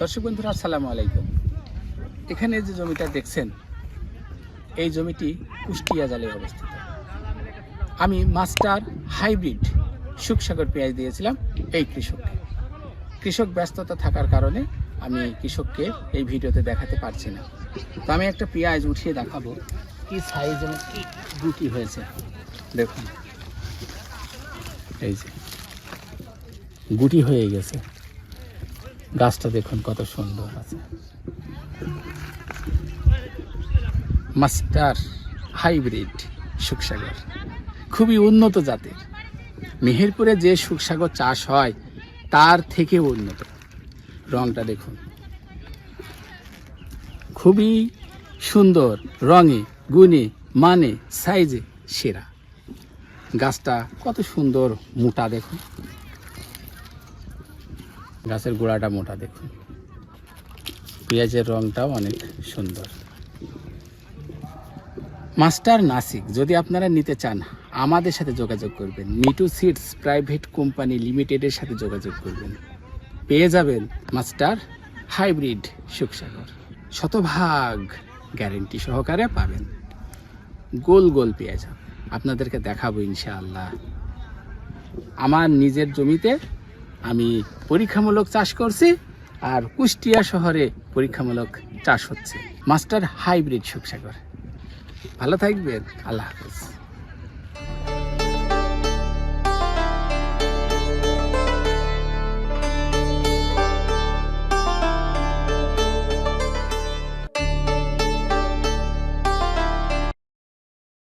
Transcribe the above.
দর্শক বন্ধুরা, আসসালামু আলাইকুম। এখানে যে জমিটা দেখছেন, এই জমিটি কুষ্টিয়া জালে অবস্থিত। আমি মাস্টার হাইব্রিড সুখসাগর পেঁয়াজ দিয়েছিলাম এই কৃষককে। কৃষক ব্যস্ততা থাকার কারণে আমি কৃষককে এই ভিডিওতে দেখাতে পারছি না। তো আমি একটা পেঁয়াজ উঠিয়ে দেখাবো, কি সাইজ এবং কি গুটি হয়েছে। দেখুন। এই যে, গুটি হয়ে গেছে। গাছটা দেখুন কত সুন্দর আছে। Master hybrid Sukhsagar. খুবই উন্নত জাতের। মেহেরপুরে যে সুখসাগর চাষ হয়, তার থেকে উন্নত। রংটা দেখুন। খুবই সুন্দর রঙে, গুণে মানে সাইজে সেরা। গাছটা কত সুন্দর মোটা দেখুন। গাছের গোড়াটা মোটা, দেখুন। পেঁয়াজের রংটাও অনেক সুন্দর। মাস্টার নাসিক, যদি আপনারা নিতে চান, আমাদের সাথে যোগাযোগ করবেন। মিটু সিডস প্রাইভেট কোম্পানি লিমিটেডের সাথে যোগাযোগ করবেন। পেয়ে যাবেন মাস্টার হাইব্রিড সুখসাগর। শতভাগ গ্যারেন্টি সহকারে পাবেন। গোল গোল পেঁয়াজ। আপনাদেরকে দেখাবো ইনশাআল্লাহ। আমার নিজের জমিতে আমি পরীক্ষামূলক চাষ করছি আর কুষ্টিয়া শহরে পরীক্ষামূলক চাষ হচ্ছে। Master hybrid Sukhsagar. ভালো থাকবেন, আল্লাহ হাফেজ।